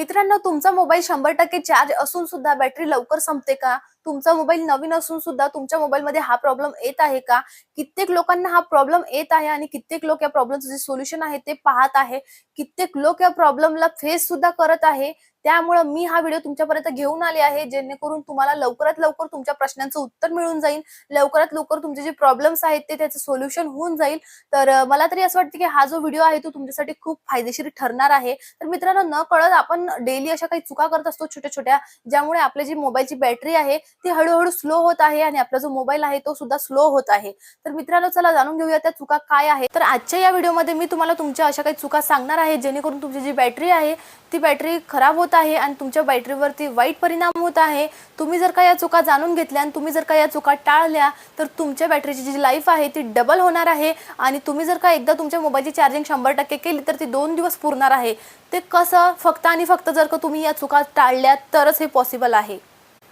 मित्रांनो तुमचा मोबाईल शंभर टक्के चार्ज असून सुद्धा बॅटरी लवकर संपते का? तुमचा मोबाईल नवीन असून सुद्धा तुमच्या मोबाईलमध्ये हा प्रॉब्लेम येत आहे का? कित्येक लोकांना हा प्रॉब्लेम येत आहे आणि कित्येक लोक या प्रॉब्लेमचं जे सोल्युशन आहे ते पाहत आहे. कित्येक लोक या प्रॉब्लेमला फेस सुद्धा करत आहे. त्यामुळे मी हा व्हिडिओ तुमच्यापर्यंत घेऊन आले आहे. जेणेकरून तुम्हाला लवकरात लवकर तुमच्या प्रश्नांचं उत्तर मिळून जाईल. लवकरात लवकर तुमचे जे प्रॉब्लेम्स आहेत ते त्याचं सोल्युशन होऊन जाईल. तर मला तरी असं वाटतं की हा जो व्हिडिओ आहे तो तुमच्यासाठी खूप फायदेशीर ठरणार आहे. तर मित्रांनो न कळत आपण डेली अशा काही चुका करत असतो छोट्या छोट्या ज्यामुळे आपली जी मोबाईलची बॅटरी आहे ती हळूहळू स्लो होत आहे आणि आपला जो मोबाईल आहे तो सुद्धा स्लो होत आहे. तर मित्रांनो चला जाणून घेऊया त्या चुका काय आहे तर आजच्या या व्हिडिओमध्ये मी तुम्हाला तुमच्या अशा काही चुका सांगणार आहे जेणेकरून तुमची जी बॅटरी आहे ती बॅटरी खराब होत आहे आणि तुमच्या बॅटरीवरती वाईट परिणाम होत आहे. तुम्ही जर का या चुका जाणून घेतल्या आणि तुम्ही जर का या चुका टाळल्या तर तुमच्या बॅटरीची जी लाईफ आहे ती डबल होणार आहे आणि तुम्ही जर का एकदा तुमच्या मोबाईलची चार्जिंग शंभर टक्के केली तर ती दोन दिवस पुरणार आहे. ते कसं फक्त आणि फक्त जर का तुम्ही या चुका टाळल्या तरच हे पॉसिबल आहे.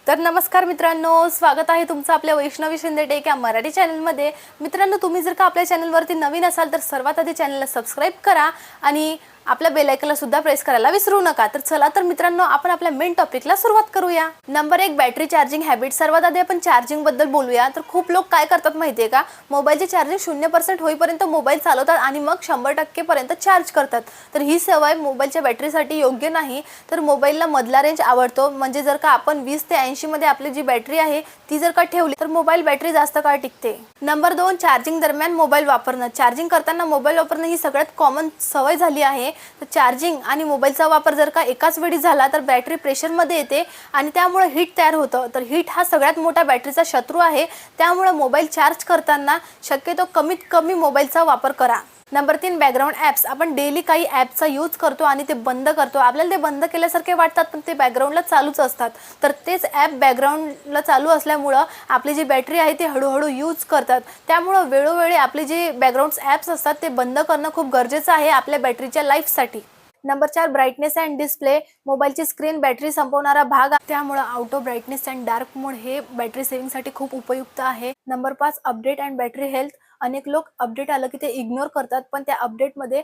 तर नमस्कार मित्रांनो स्वागत आहे तुमचं आपल्या वैष्णवी शिंदे टेक या मराठी चॅनलमध्ये. मित्रांनो तुम्ही जर का आपल्या चॅनलवरती नवीन असाल तर सर्वात आधी चॅनलला सबस्क्राईब करा आणि आपल्या बेलायकनला सुद्धा प्रेस करायला विसरू नका. तर चला तर मित्रांनो आपण आपल्या मेन टॉपिकला सुरुवात करूया. नंबर एक बॅटरी चार्जिंग हॅबिट सर्वात आधी आपण चार्जिंगबद्दल बोलूया. तर खूप लोक काय करतात माहितीये का? मोबाईलचे चार्जिंग शून्य पर्सेंट होईपर्यंत मोबाईल चालवतात आणि मग शंभर टक्के पर्यंत चार्ज करतात. तर ही सवय मोबाईलच्या बॅटरीसाठी योग्य नाही. तर मोबाईलला मधला रेंज आवडतो. म्हणजे जर का आपण वीस ते ऐंशी मध्ये आपली जी बॅटरी आहे ती जर का ठेवली तर मोबाईल बॅटरी जास्त काळ टिकते. नंबर दोन चार्जिंग दरम्यान मोबाईल वापरणं. चार्जिंग करताना मोबाईल वापरणं ही सगळ्यात कॉमन सवय झाली आहे. तर चार्जिंग आणि मोबाईलचा वापर जर का एकाच वेळी झाला तर बॅटरी प्रेशरमध्ये येते आणि त्यामुळे हीट तयार होतं. तर हीट हा सगळ्यात मोठा बॅटरीचा शत्रू आहे. त्यामुळे मोबाईल चार्ज करताना शक्यतो कमीत कमी मोबाईलचा वापर करा. नंबर तीन बॅकग्राऊंड ॲप्स आपण डेली काही ॲपचा यूज करतो आणि ते बंद करतो. आपल्याला ते बंद केल्यासारखे वाटतात पण ते बॅकग्राऊंडला चालूच असतात. तर तेच ॲप बॅकग्राऊंडला चालू असल्यामुळं आपली जी बॅटरी आहे ती हळूहळू यूज करतात. त्यामुळं वेळोवेळी आपले जे बॅकग्राऊंड ॲप्स असतात ते बंद करणं खूप गरजेचं आहे आपल्या बॅटरीच्या लाईफसाठी नंबर चार ब्राईटनेस अँड डिस्प्ले मोबाईलची स्क्रीन बॅटरी संपवणारा भाग आहे. त्यामुळं auto brightness and dark mode हे बॅटरी सेव्हिंगसाठी खूप उपयुक्त आहे. नंबर पाच अपडेट अँड बॅटरी हेल्थ अनेक लोक अपडेट आलं की ते इग्नोर करतात पण त्या अपडेटमध्ये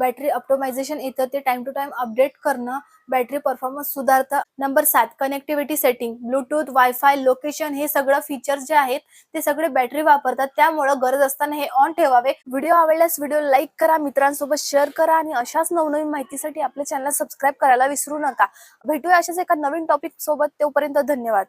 बॅटरी ऑप्टोमायझेशन येतं. ते टाइम टू टाइम अपडेट करणं बॅटरी परफॉर्मन्स सुधारतं. नंबर सात connectivity setting Bluetooth wifi location हे सगळं फीचर्स जे आहेत ते सगळे बॅटरी वापरतात. त्यामुळं गरज असताना हे ऑन ठेवावे. व्हिडिओ आवडल्यास व्हिडिओ लाईक करा मित्रांसोबत शेअर करा आणि अशाच नवनवीन माहितीसाठी आपल्या चॅनल सबस्क्राईब करायला विसरू नका. भेटूया अशाच एका नवीन टॉपिक सोबत. तोपर्यंत धन्यवाद.